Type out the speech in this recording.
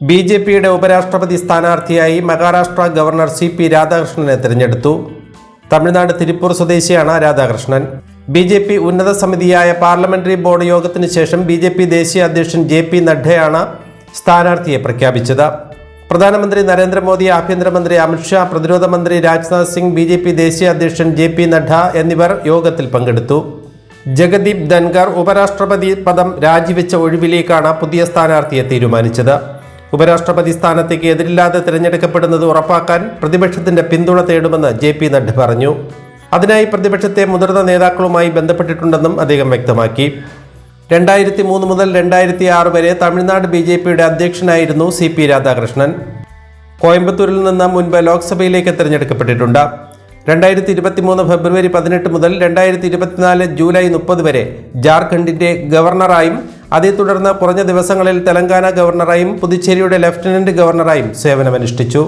B J പിയുടെ ഉപരാഷ്ട്രപതി സ്ഥാനാർത്ഥിയായി മഹാരാഷ്ട്ര ഗവർണർ സി പി രാധാകൃഷ്ണനെ തിരഞ്ഞെടുത്തു. തമിഴ്നാട് തിരുപ്പൂർ സ്വദേശിയാണ് രാധാകൃഷ്ണൻ. ബി ജെ പി ഉന്നത സമിതിയായ പാർലമെന്ററി ബോർഡ് യോഗത്തിന് ശേഷം ബി ജെ പി ദേശീയ അധ്യക്ഷൻ ജെ പി നഡ്ഡയാണ് സ്ഥാനാർത്ഥിയെ പ്രഖ്യാപിച്ചത്. പ്രധാനമന്ത്രി നരേന്ദ്രമോദി ആഭ്യന്തരമന്ത്രി അമിത്ഷാ പ്രതിരോധ മന്ത്രി Rajnath Singh B J P ദേശീയ അധ്യക്ഷൻ ജെ പി നഡ്ഡ എന്നിവർ യോഗത്തിൽ പങ്കെടുത്തു. ജഗദീപ് ധൻഖർ ഉപരാഷ്ട്രപതി പദം രാജിവെച്ച ഒഴിവിലേക്കാണ് പുതിയ സ്ഥാനാർത്ഥിയെ തീരുമാനിച്ചത്. ഉപരാഷ്ട്രപതി സ്ഥാനത്തേക്ക് എതിരില്ലാതെ തിരഞ്ഞെടുക്കപ്പെടുന്നത് ഉറപ്പാക്കാൻ പ്രതിപക്ഷത്തിന്റെ പിന്തുണ തേടുമെന്ന് ജെ പി നഡ്ഡ പറഞ്ഞു. അതിനായി പ്രതിപക്ഷത്തെ മുതിർന്ന നേതാക്കളുമായി ബന്ധപ്പെട്ടിട്ടുണ്ടെന്നും അദ്ദേഹം വ്യക്തമാക്കി. രണ്ടായിരത്തി മൂന്ന് മുതൽ രണ്ടായിരത്തി ആറ് വരെ തമിഴ്നാട് ബി ജെ പിയുടെ അധ്യക്ഷനായിരുന്നു സി പി രാധാകൃഷ്ണൻ. കോയമ്പത്തൂരിൽ നിന്ന് മുൻപ് ലോക്സഭയിലേക്ക് തിരഞ്ഞെടുക്കപ്പെട്ടിട്ടുണ്ട്. രണ്ടായിരത്തി ഇരുപത്തി മൂന്ന് ഫെബ്രുവരി പതിനെട്ട് മുതൽ രണ്ടായിരത്തി ഇരുപത്തിനാല് ജൂലൈ മുപ്പത് വരെ ജാർഖണ്ഡിന്റെ ഗവർണറായും അതേ തുടർന്ന് കുറഞ്ഞ ദിവസങ്ങളിൽ തെലങ്കാന ഗവർണറായും പുതുച്ചേരിയുടെ ലഫ്റ്റനന്റ് ഗവർണറായും സേവനമനുഷ്ഠിച്ചു.